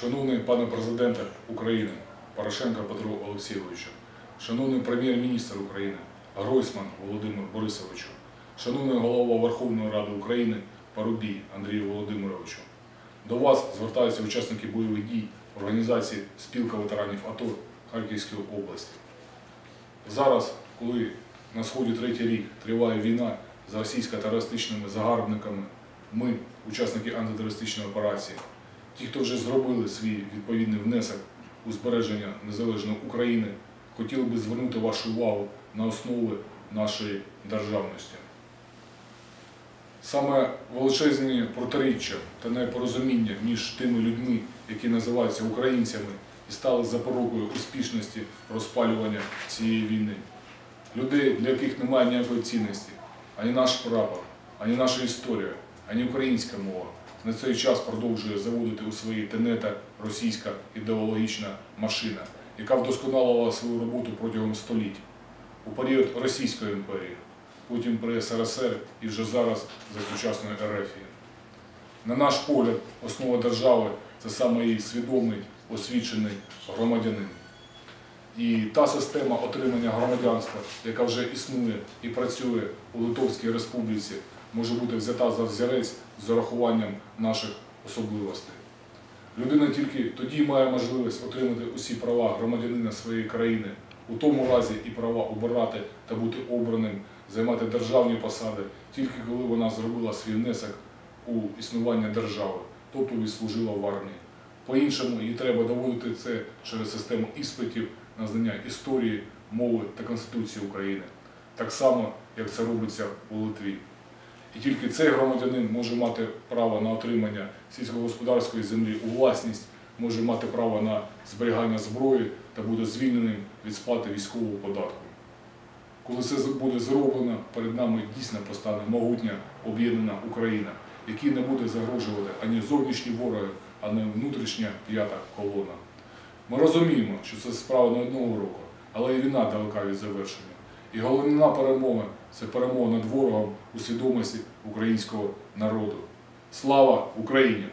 Шановний пане президенте України Порошенко Петро Олексійовичу, шановний прем'єр-міністр України Гройсман Володимир Борисовичу, шановний голова Верховної Ради України Парубій Андрію Володимировичу, до вас звертаються учасники бойових дій організації Спілка ветеранів АТО Харківської області. Зараз, коли на сході третій рік триває війна з російсько-терористичними загарбниками, ми, учасники антитерористичної операції, ті, хто вже зробили свій відповідний внесок у збереження незалежної України, хотіли би звернути вашу увагу на основи нашої державності. Саме величезні протиріччя та непорозуміння між тими людьми, які називаються українцями, і стали запорукою успішності розпалювання цієї війни. Людей, для яких немає ніякої цінності, ані наш прапор, ані наша історія, ані українська мова на цей час продовжує заводити у свої тенета російська ідеологічна машина, яка вдосконалила свою роботу протягом століть у період Російської імперії, потім при СРСР і вже зараз за сучасної Ерефії. На наш погляд, основа держави це саме її свідомий, освічений громадянин. І та система отримання громадянства, яка вже існує і працює у Литовській Республіці, може бути взята за взірець з урахуванням наших особливостей. Людина тільки тоді має можливість отримати усі права громадянина своєї країни, у тому разі і права обирати та бути обраним, займати державні посади, тільки коли вона зробила свій внесок у існування держави, тобто відслужила в армії. По-іншому їй треба доводити це через систему іспитів на знання історії, мови та Конституції України, так само, як це робиться у Литві. І тільки цей громадянин може мати право на отримання сільськогосподарської землі у власність, може мати право на зберігання зброї та буде звільненим від сплати військового податку. Коли це буде зроблено, перед нами дійсно постане могутня об'єднана Україна, якій не буде загрожувати ані зовнішні вороги, ані внутрішня п'ята колона. Ми розуміємо, що це справа не одного року, але і війна далека від завершення. І головна перемога це перемога над ворогом у свідомості українського народу. Слава Україні!